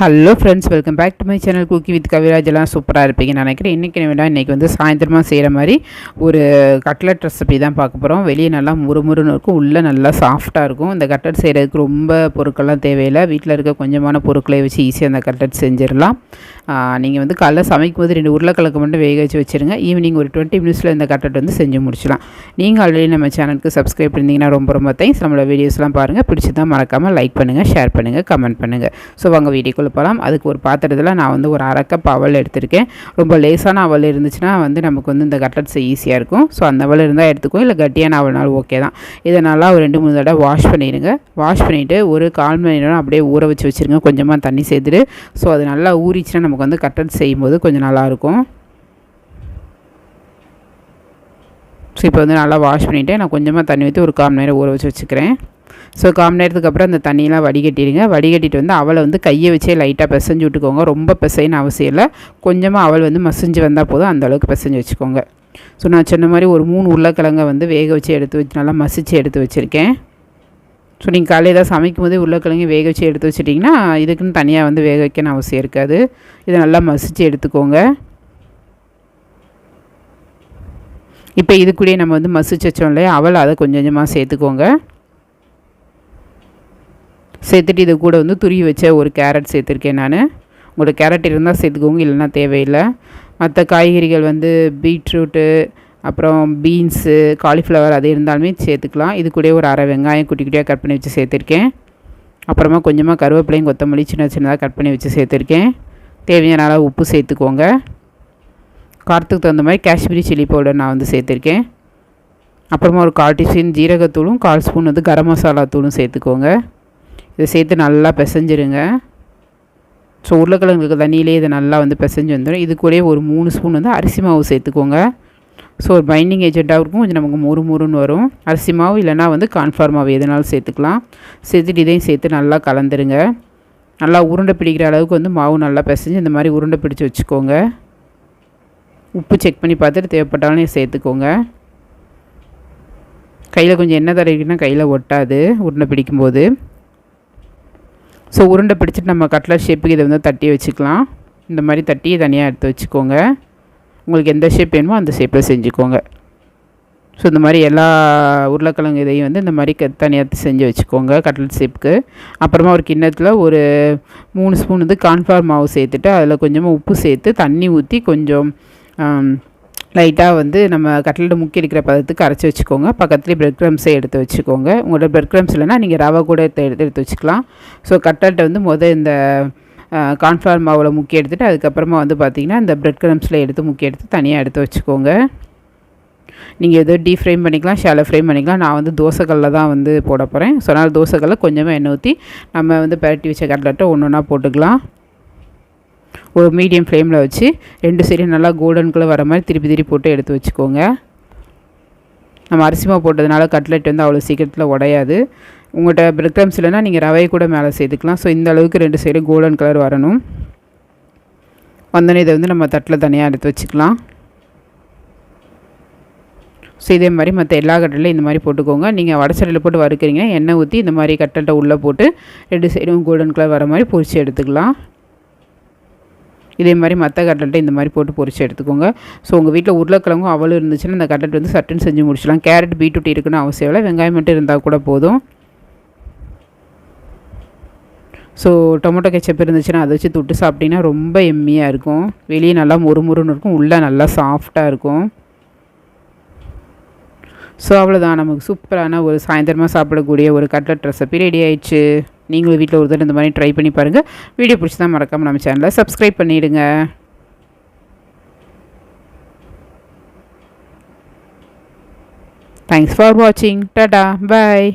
Hello friends welcome back to my channel cookie with Kaviraj எல்லாம் சூப்பராக இருப்பீங்கன்னு நினைக்கிறேன். இன்றைக்கி வேண்டாம் இன்றைக்கி வந்து சாயந்தரமாக செய்கிற மாதிரி ஒரு கட்லட் ரெசிபி தான் பார்க்க போகிறோம் வெளியே நல்லா முறுமுறுன்னு இருக்கும். உள்ளே நல்லா சாஃப்டாக இருக்கும். இந்த கட்லட் செய்கிறதுக்கு ரொம்ப பொருட்கள்லாம் தேவையில்லை. வீட்டில் இருக்க கொஞ்சமான பொருட்களை வச்சு ஈஸியாக அந்த கட்லட் செஞ்சிடலாம். நீங்கள் வந்து காலைல சமைக்கும் போது ரெண்டு உருளைக்கிழங்கு மட்டும் வேக வச்சு வச்சுருங்க. ஈவினிங் ஒரு டுவெண்ட்டி மினிட்ஸில் இந்த கட்டட் வந்து செஞ்சு முடிச்சலாம் நீங்கள் ஆல்ரெடி நம்ம சேனலுக்கு சப்ஸ்கிரைப் பண்ணிங்கன்னா ரொம்ப ரொம்ப தேங்க்ஸ் நம்மளோட வீடியோஸ்லாம் பாருங்கள் பிடிச்சி தான் மறக்காமல் லைக் பண்ணுங்கள் ஷேர் பண்ணுங்கள் கமெண்ட் பண்ணுங்கள் ஸோ வாங்க வீடியோக்குள்ளே போகலாம் அதுக்கு ஒரு பாத்திரத்தில் நான் வந்து ஒரு அரை அவல் எடுத்திருக்கேன். ரொம்ப லேசான அவல் இருந்துச்சுன்னா வந்து நமக்கு வந்து இந்த கட்லட்ஸ் ஈஸியாக இருக்கும். ஸோ அந்த அவல் இருந்தால் எடுத்துக்கும் இல்லை கட்டியான அவல்னாலும் ஓகே தான். இதை நல்லா ஒரு ரெண்டு மூணு தடவை வாஷ் பண்ணிடுங்க வாஷ் பண்ணிவிட்டு ஒரு கால் மணி நேரம் அப்படியே ஊற வச்சு வச்சுருங்க. கொஞ்சமாக தண்ணி சேர்த்துட்டு. ஸோ அது நல்லா ஊறிச்சுன்னா நமக்கு வந்து கட்டன் செய்யும்போது கொஞ்சம் நல்லாயிருக்கும். ஸோ இப்போ வந்து நல்லா வாஷ் பண்ணிவிட்டு நான் கொஞ்சமாக தண்ணி ஊற்றி ஒரு கால் நேரம் ஊற வச்சு வச்சுக்கிறேன். ஸோ கால் நேரத்துக்கு அப்புறம் அந்த தண்ணியெலாம் வடிகட்டிடுங்க. வடிகட்டிட்டு வந்து அவளை வந்து கையை வச்சே லைட்டாக பிசைஞ்சு விட்டுக்கோங்க. ரொம்ப பிசைன்னு அவசியம் இல்லை. கொஞ்சமாக அவள் வந்து மசிஞ்சு வந்தால் போதும். அந்தளவுக்கு பிசைஞ்சு வச்சுக்கோங்க. ஸோ நான் சொன்ன மாதிரி ஒரு மூணு உருளைக்கிழங்கை வந்து வேக வச்சு எடுத்து வச்சு நல்லா மசித்து எடுத்து வச்சுருக்கேன். ஸோ நீங்கள் காலையில் தான் சமைக்கும் போதே உருளைக்கிழங்கு வேக வச்சு எடுத்து வச்சிட்டிங்கன்னா இதுக்குன்னு தனியாக வந்து வேக வைக்கணும் அவசியம் இருக்காது. இதை நல்லா மசித்து எடுத்துக்கோங்க. இப்போ இது கூடயே நம்ம வந்து மசிச்சு வச்சோம் இல்லையா? அவள் அதை கொஞ்சம் கொஞ்சமாக சேர்த்துக்கோங்க. சேர்த்துட்டு இது கூட வந்து துருவி வச்ச ஒரு கேரட் சேர்த்துருக்கேன் நான். உங்களோட கேரட் இருந்தால் சேர்த்துக்கோங்க இல்லைன்னா தேவையில்லை. மற்ற காய்கறிகள் வந்து பீட்ரூட்டு அப்புறம் பீன்ஸு காலிஃப்ளவர் அது இருந்தாலுமே சேர்த்துக்கலாம். இது கூட ஒரு அரை வெங்காயம் குட்டி குட்டியாக கட் பண்ணி வச்சு சேர்த்துருக்கேன். அப்புறமா கொஞ்சமாக கருவேப்பிலையும் கொத்தமல்லி சின்ன சின்னதாக கட் பண்ணி வச்சு சேர்த்துருக்கேன். தேவையான அளவு உப்பு சேர்த்துக்கோங்க. காரத்துக்கு தகுந்த மாதிரி காஷ்மீரி சில்லி பவுடர் நான் வந்து சேர்த்துருக்கேன். அப்புறமா ஒரு கால் டீஸ்பூன் ஜீரகத்தூளும் கால் ஸ்பூன் வந்து கரம் மசாலா தூளும் சேர்த்துக்கோங்க. இதை சேர்த்து நல்லா பிசைஞ்சிருங்க. ஸோ உருளைக்கிழங்குக்கு தண்ணியிலே இதை நல்லா வந்து பிசைஞ்சு வந்துடும். இது கூட ஒரு மூணு ஸ்பூன் வந்து அரிசி மாவு சேர்த்துக்கோங்க. ஸோ ஒரு பைண்டிங் ஏஜெண்ட்டாக இருக்கும் கொஞ்சம் நமக்கு மொறு முறுன்னு வரும். அரிசி மாவு இல்லைனா வந்து கான்ஃபார் மாவு எதுனாலும் சேர்த்துக்கலாம். சேர்த்துட்டு இதையும் சேர்த்து நல்லா கலந்துருங்க. நல்லா உருண்டை பிடிக்கிற அளவுக்கு வந்து மாவு நல்லா பிசைஞ்சு இந்த மாதிரி உருண்டை பிடிச்சி வச்சுக்கோங்க. உப்பு செக் பண்ணி பார்த்துட்டு தேவைப்பட்டாலும் சேர்த்துக்கோங்க. கையில் கொஞ்சம் எண்ணெய் தடவிக்கினா கையில் ஒட்டாது உருண்டை பிடிக்கும்போது. ஸோ உருண்டை பிடிச்சிட்டு நம்ம கட்லர் ஷேப்புக்கு இதை வந்து தட்டி வச்சுக்கலாம். இந்த மாதிரி தட்டி தனியாக எடுத்து வச்சுக்கோங்க. உங்களுக்கு எந்த ஷேப் வேணுமோ அந்த ஷேப்பில் செஞ்சுக்கோங்க. ஸோ இந்த மாதிரி எல்லா உருளைக்கிழங்கு இதையும் வந்து இந்த மாதிரி க தனியாக செஞ்சு வச்சுக்கோங்க கட்லட் ஷேப்புக்கு அப்புறமா ஒரு கிண்ணத்தில் ஒரு மூணு ஸ்பூன் வந்து கான்ஃபார் மாவு சேர்த்துட்டு அதில் கொஞ்சமாக உப்பு சேர்த்து தண்ணி ஊற்றி கொஞ்சம் லைட்டாக வந்து நம்ம கட்லெட்டு முக்கி இருக்கிற பதத்துக்கு அரைச்சி வச்சுக்கோங்க. பக்கத்துலேயே பிரெட் க்ரம்ஸை எடுத்து வச்சுக்கோங்க. உங்களோட பிரெட் க்ரம்ஸ் இல்லைனா நீங்கள் ரவை கூட எடுத்து எடுத்து எடுத்து வச்சுக்கலாம். ஸோ கட்லட்டை வந்து மொதல் இந்த கான்ஃப்ளவர் மாவில் முக்கி எடுத்துகிட்டு அதுக்கப்புறமா வந்து பார்த்திங்கன்னா இந்த ப்ரெட் கிரம்ஸில் எடுத்து முக்கி எடுத்து தனியாக எடுத்து வச்சுக்கோங்க. நீங்கள் எதோ டீப் ஃப்ரைம் பண்ணிக்கலாம் ஷாலை ஃப்ரைம் பண்ணிக்கலாம். நான் வந்து தோசைக்கல்லில் தான் வந்து போட போகிறேன் ஸோ அதனால் தோசைக்கல்லில் கொஞ்சமாக எண்ணெய் ஊற்றி நம்ம வந்து பரட்டி வச்ச கடலட்டை ஒன்று ஒன்றா போட்டுக்கலாம். ஒரு மீடியம் ஃப்ளேமில் வச்சு ரெண்டு சைடும் நல்லா கோல்டன் கலர் வர மாதிரி திருப்பி திருப்பி போட்டு எடுத்து வச்சுக்கோங்க. நம்ம அரிசிமா போட்டதுனால கட்லெட் வந்து அவ்வளோ சீக்கிரத்தில் உடையாது. உங்கள்கிட்ட பிரெட் க்ரம்ஸ் இல்லைன்னா நீங்கள் ரவையை கூட மேலே சேர்த்துக்கலாம். ஸோ இந்த அளவுக்கு ரெண்டு சைடும் கோல்டன் கலர் வரணும். வந்தோடனே இதை வந்து நம்ம தட்டில் தனியாக எடுத்து வச்சுக்கலாம். ஸோ இதே மாதிரி மற்ற எல்லா கட்டலையும் இந்த மாதிரி போட்டுக்கோங்க. நீங்கள் வடச்சடையில் போட்டு வறுக்கிறீங்க எண்ணெய் ஊற்றி இந்த மாதிரி கட்டல்கிட்ட உள்ளே போட்டு ரெண்டு சைடும் கோல்டன் கலர் வர மாதிரி பொரித்து எடுத்துக்கலாம். இதே மாதிரி மற்ற கட்லெட்டை இந்த மாதிரி போட்டு பொரிச்சு எடுத்துக்கோங்க. ஸோ உங்கள் வீட்டில் உருளைக்கிழங்கும் அவளும் இருந்துச்சுன்னா அந்த கட்லெட் வந்து சட்டுன்னு செஞ்சு முடிச்சிடலாம். கேரட் பீட்ரூட் இருக்குன்னு அவசியம் இல்லை. வெங்காயம் மட்டும் இருந்தால் கூட போதும். ஸோ டொமேட்டோ கெச்சப் இருந்துச்சுன்னா அதை வச்சு தொட்டு சாப்பிட்டிங்கன்னா ரொம்ப எம்மியாக இருக்கும். வெளியே நல்லா முறுமுறுன்னு இருக்கும். உள்ளே நல்லா சாஃப்டாக இருக்கும். ஸோ அவ்வளோதான் நமக்கு சூப்பரான ஒரு சாயந்தரமாக சாப்பிடக்கூடிய ஒரு கட்லட் ரெசிபி ரெடி ஆயிடுச்சு. நீங்களும் வீட்டில் ஒரு தடவை இந்த மாதிரி ட்ரை பண்ணி பாருங்கள் வீடியோ பிடிச்சி தான் மறக்காமல் நம்ம சேனலை சப்ஸ்கிரைப் பண்ணிவிடுங்க தேங்க்ஸ் ஃபார் வாட்சிங் டாடா பாய்